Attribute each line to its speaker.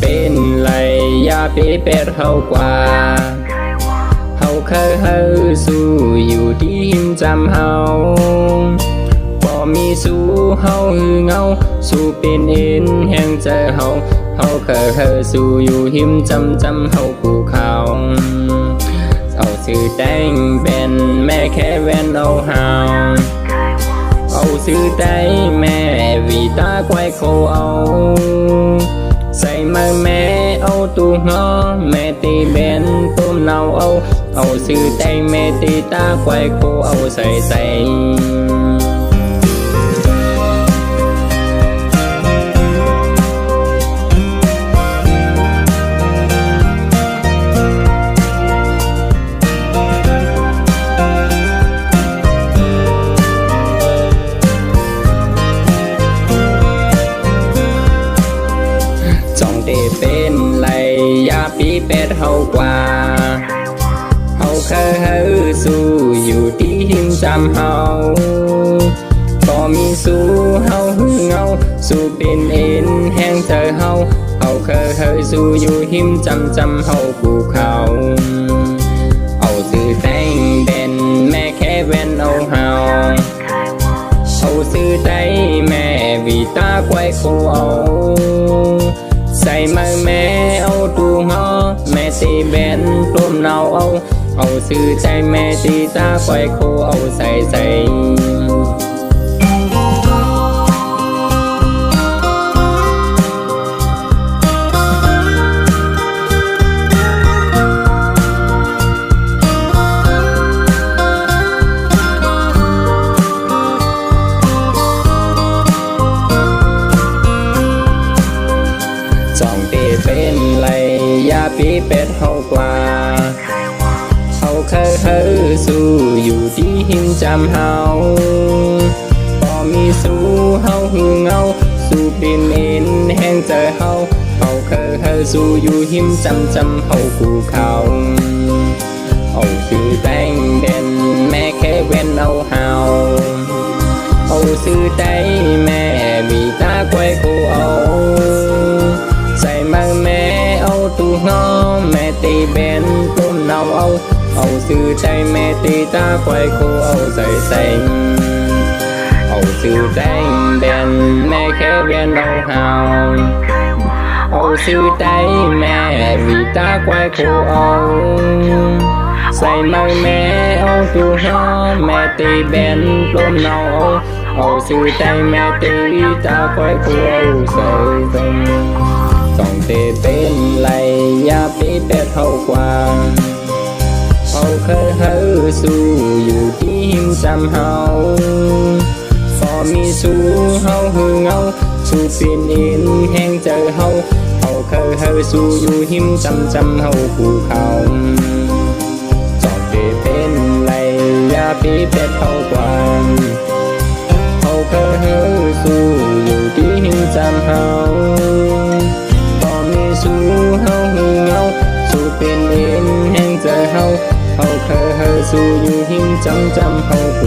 Speaker 1: เป็นไรยาเป็ดเฮากว่าเฮาเคยเฮาสู้อยู่ที่หิมจำเฮาบ่มีสู้เฮาหือเงา สู้เป็นเอ็นแห่งใจเฮาเฮาเคยเฮาสู้อยู่หิมจำจำเฮาภูเขาเอาซื้อแตงเป็นแม่แค่แวนเอาเฮาเอาซื้อได้แม่วีตาควายโคเอา ใส่มาแม่เอาตูงอแม่ตีเบนตุ้มเนาเอา เอาซื้อใจแม่ตีตาควายโคเอาใส่ใส่ ปีเป็ดเฮากว่าเฮาเคยเฮาสู้อยู่ที่หิมจำเฮาก็มีสู้เฮาหึงเงาสู้เป็นเอ็นแห้งเจอเฮาเฮาเคยเฮาสู้อยู่หิมจำจำเฮาภูเขาเอาซื้อแตงเด่นแม่แค่แวนเอาเฮาเอาซื้อได้แม่วีตาควายโคเอาใส่มาแม่เอาตูงอแม่ ตีแบนต้มเนาเอา เอาซื้อใจแม่ตีตาควายโคเอาใส่ใส่ ปีเป็ดเฮากว่าเฮาเคยเฮสู้อยู่ที่หิมจำเฮาบ่มีสู้เฮาหือเงา สู้เป็นเอ็นแห่งใจอเฮาเฮาเคยเฮสู้อยู่หิมจำจำเฮากูเขาเอาซื้อแตงเด่นแม่แค่เว้นเอาเฮาเอาซื้อได้แม่มีตาควายโคเอาใส่มาแม่เอาตูงแม่ ตีเบนต้มเนาเอาเอาซื้อใจแม่ตีตาควายโคเอาใส่ใส่เอาซื้อแดงเบนแม่แค่เวียนเอาเฮาเอาซื้อได้แม่วีตาควายโคเอาใส่มาแม่เอาตูงอแม่ตีเบนต้มเนาเองเตเป็นไรยาปีเป็ดเท่ากว่าเขาเคยเฮาสู้อยู่ที่หิมจำเฮาพอมีสู้เฮาหือเงาสู้เป็นเอ็นแห้งเจอเฮาเขาเคยเฮาสู้อยู่หิมจำจำเฮาภูเขาต้องเตเป็นไรยาปีเป็ดเท่ากว่า จเฮา เฮาเคยเฮาสู้อยู่หิมจำจำเฮาภู